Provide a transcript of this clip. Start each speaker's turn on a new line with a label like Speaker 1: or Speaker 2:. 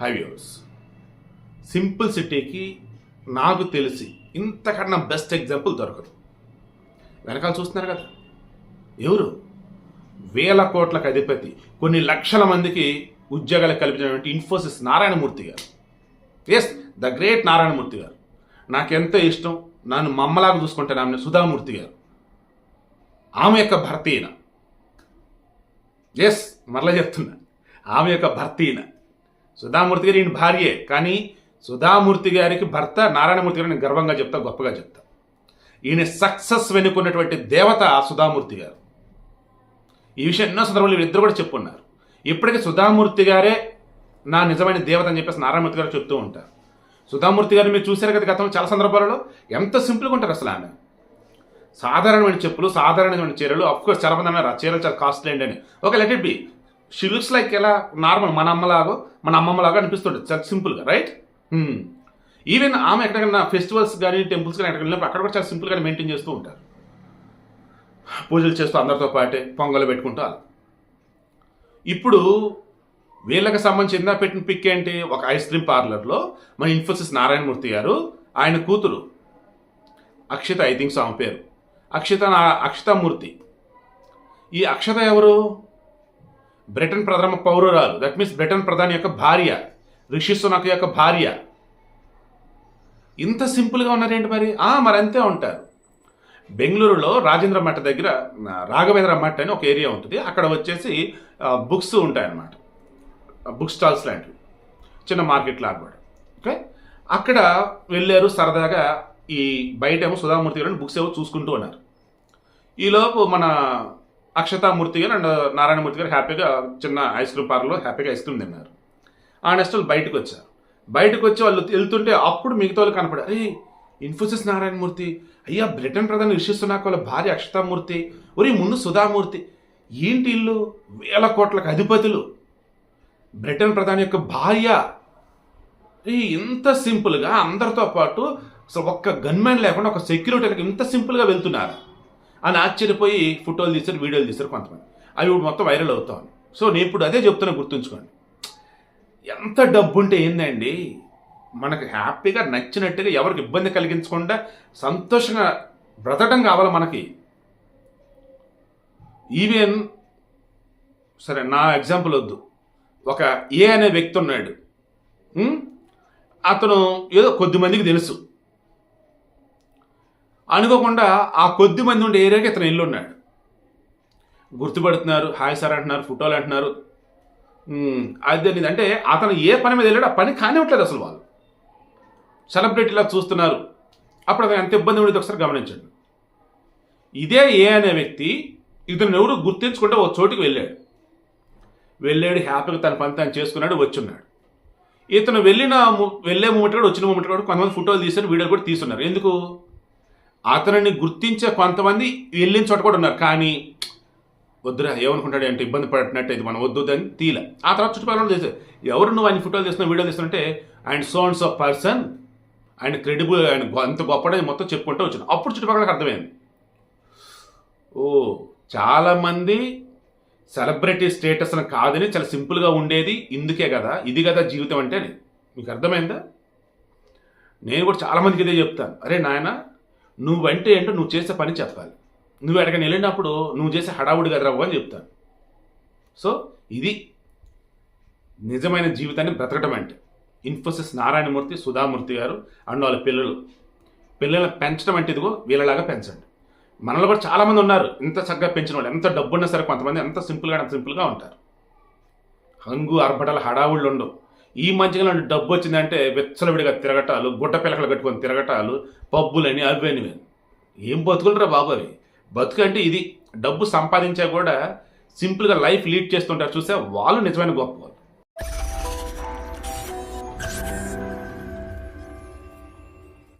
Speaker 1: హైవ్యూర్స్ simple సిటీకి నాకు తెలిసి ఇంతకన్నా బెస్ట్ ఎగ్జాంపుల్ దొరకదు. వెనకాల చూస్తున్నారు కదా. ఎవరు? వేల కోట్లకు అధిపతి కొన్ని లక్షల మందికి ఉద్యోగాలు కల్పించినటువంటి ఇన్ఫోసిస్ నారాయణమూర్తి గారు. ఎస్ ద గ్రేట్ నారాయణమూర్తి గారు. నాకెంత ఇష్టం నన్ను మమ్మలాగా చూసుకుంటాను ఆమె సుధామూర్తి గారు. ఆమె యొక్క భర్త ఈయన. ఎస్ మరలా చెప్తున్నా. ఆమె యొక్క భర్త ఈయన. సుధామూర్తి గారు ఈయన భార్యే. కానీ సుధామూర్తి గారికి భర్త నారాయణమూర్తి గారు నేను గర్వంగా చెప్తా గొప్పగా చెప్తా. ఈయన సక్సెస్ వెనుకున్నటువంటి దేవత ఆ సుధామూర్తి గారు. ఈ విషయం ఎన్నో సందర్భాలు వీళ్ళిద్దరు కూడా చెప్పున్నారు. ఇప్పటికీ సుధామూర్తి గారే నా నిజమైన దేవత అని చెప్పేసి నారాయణమూర్తి గారు చెప్తూ ఉంటారు. సుధామూర్తి గారిని మీరు చూశారు కదా గతంలో చాలా సందర్భాలలో? ఎంత సింపుల్గా ఉంటారు అసలు ఆమె. సాధారణమైన చెప్పులు సాధారణమైన చీరలు అఫ్కోర్స్ చాలామంది అన్నారు ఆ చీరలు చాలా కాస్ట్లీ అండి అని. Okay let it be she looks like ఎలా నార్మల్ మన అమ్మలాగో మన అమ్మమ్మలాగా అనిపిస్తుంది చాలా సింపుల్గా రైట్ ఈవెన్ ఆమె ఎక్కడికైనా ఫెస్టివల్స్ కానీ టెంపుల్స్ కానీ ఎక్కడికి వెళ్ళినప్పుడు అక్కడ కూడా చాలా సింపుల్గా మెయింటైన్ చేస్తూ ఉంటారు. పూజలు చేస్తూ అందరితో పాటే పొంగలు పెట్టుకుంటూ అలా. ఇప్పుడు వీళ్ళకి సంబంధించిన పెట్టిన పిక్ ఏంటి? ఒక ఐస్ క్రీమ్ పార్లర్లో మన ఇన్ఫోసిస్ నారాయణమూర్తి గారు ఆయన కూతురు. అక్షిత ఐ థింక్స్ ఆమె పేరు. అక్షిత నా- అక్షితామూర్తి ఈ అక్షత ఎవరు? బ్రిటన్ ప్రథమ పౌరురాలు. దట్ మీన్స్ బ్రిటన్ ప్రధాని యొక్క భార్య. రిషి సునక్ యొక్క భార్య. ఇంత సింపుల్గా ఉన్నారేంటి మరి? ఆ, మరి అంతే ఉంటారు. బెంగళూరులో రాజేంద్ర మఠ దగ్గర రాఘవేంద్ర మఠ అని ఒక ఏరియా ఉంటుంది. అక్కడ వచ్చేసి బుక్స్ ఉంటాయన్నమాట. బుక్ స్టాల్స్ లాంటివి. చిన్న మార్కెట్ లాగా కూడా. ఓకే? అక్కడ వెళ్ళారు సరదాగా ఈ బయట ఏమో సుధామూర్తి గారు బుక్స్ ఏవో చూసుకుంటూ ఉన్నారు. ఈలోపు మన అక్షతామూర్తి గారు అండ్ నారాయణమూర్తి గారు హ్యాపీగా చిన్న ఐస్ క్రీమ్ పార్లర్లో హ్యాపీగా ఐస్ క్రీమ్ తిన్నారు. ఆ నెక్స్ట్ వాళ్ళు బయటకు వచ్చారు బయటకు వచ్చి వాళ్ళు వెళ్తుంటే అప్పుడు మిగతా వాళ్ళు కనపడారు అరే ఇన్ఫోసిస్ నారాయణమూర్తి అయ్యా బ్రిటన్ ప్రధాని రిషిస్తున్నాక వాళ్ళ భార్య అక్షతామూర్తి ఒరే ముందు సుధామూర్తి ఏంటి ఇల్లు? వేల కోట్లకు అధిపతులు. బ్రిటన్ ప్రధాని యొక్క భార్య. ఇంత సింపుల్గా అందరితో పాటు అసలు ఒక్క గన్మెన్ లేకుండా ఒక సెక్యూరిటీలకు ఇంత సింపుల్గా వెళ్తున్నారు. అని ఆశ్చర్యపోయి ఫోటోలు తీశారు వీడియోలు తీశారు కొంతమంది. అవి ఇప్పుడు మొత్తం వైరల్ అవుతాం సో నేను ఇప్పుడు అదే చెప్తున్నా గుర్తుంచుకోండి. ఎంత డబ్బు ఉంటే ఏందండి? మనకు హ్యాపీగా నచ్చినట్టుగా ఎవరికి ఇబ్బంది కలిగించకుండా సంతోషంగా బ్రతకడం కావాలి మనకి. ఈవెన్ సరే నా ఎగ్జాంపుల్ వద్దు. ఒక ఏ అనే వ్యక్తి ఉన్నాడు. అతను ఏదో కొద్ది మందికి తెలుసు. అనుకోకుండా ఆ కొద్ది మంది ఉండే ఏరియాకి ఇతను ఇల్లు ఉన్నాడు గుర్తుపడుతున్నారు హాయ్ సార్ అంటున్నారు ఫోటోలు అంటున్నారు. అది అనేది అంటే అతను ఏ పని మీద వెళ్ళాడు ఆ పని కానివ్వట్లేదు అసలు వాళ్ళు. సెలబ్రిటీలా చూస్తున్నారు. అప్పుడు అతను ఎంత ఇబ్బంది ఉండేది ఒకసారి గమనించండి. ఇదే ఏ అనే వ్యక్తి ఇతను ఎవరు గుర్తించుకుంటే ఒక చోటుకి వెళ్ళాడు. వెళ్ళాడు హ్యాపీగా తన పని తను చేసుకున్నాడు వచ్చున్నాడు. ఇతను వెళ్ళిన వెళ్ళే మూమెంట్ కూడా వచ్చిన మూమెంట్ కూడా కొంతమంది ఫోటోలు తీశారు వీడియోలు కూడా తీసున్నారు ఎందుకు? అతనిని గుర్తించే కొంతమంది వెళ్ళిన చోట కూడా ఉన్నారు. కానీ వద్దురా ఏమనుకుంటాడు అంటే ఇబ్బంది పడినట్టు ఇది మనం వద్దు అని తీల. ఆ తర్వాత చుట్టుపక్కల చేసే ఎవరు నువ్వు ఆయన ఫోటోలు తీస్తున్నా video తీస్తున్నట్టే and so and so person and credible and అంత గొప్పడని మొత్తం చెప్పుకుంటూ వచ్చిన. అప్పుడు చుట్టుపక్కలకు అర్థమైంది. ఓ చాలామంది సెలబ్రిటీ స్టేటస్ అని కాదని చాలా సింపుల్గా ఉండేది ఇందుకే కదా ఇది కదా జీవితం అంటే అని. మీకు అర్థమైందా? నేను కూడా చాలామందికి ఇదే చెప్తాను. అరే నాయన నువ్వంటే ఏంటో నువ్వు చేసే పని చెప్పాలి. నువ్వు ఎక్కడికి వెళ్ళినప్పుడు నువ్వు చేసే హడావుడి కదరా అని చెప్తాను. సో ఇది నిజమైన జీవితాన్ని బ్రతకడం అంటే. ఇన్ఫోసిస్ నారాయణమూర్తి సుధామూర్తి గారు అండ్ వాళ్ళ పిల్లలు. పిల్లల్ని పెంచడం అంటే ఇదిగో వీళ్ళలాగా పెంచండి. మనలో కూడా చాలామంది ఉన్నారు. ఇంత చక్కగా పెంచిన వాళ్ళు. ఎంత డబ్బు ఉన్నా సరే కొంతమంది ఎంత సింపుల్గా అంత సింపుల్గా ఉంటారు. హంగు అర్భటలు హడావుళ్ళు ఉండవు. ఈ మధ్యలో డబ్బు వచ్చిందంటే విచ్చలవిడిగా తిరగటాలు గుడ్డ పిల్లకలు కట్టుకొని తిరగటాలు పబ్బులని అవి ఏం బతుకులరా బాబు అవి? బతుకు అంటే ఇది. డబ్బు సంపాదించా కూడా సింపుల్గా లైఫ్ లీడ్ చేస్తుంటారు. చూసే వాళ్ళు నిజమైన గొప్ప వాళ్ళు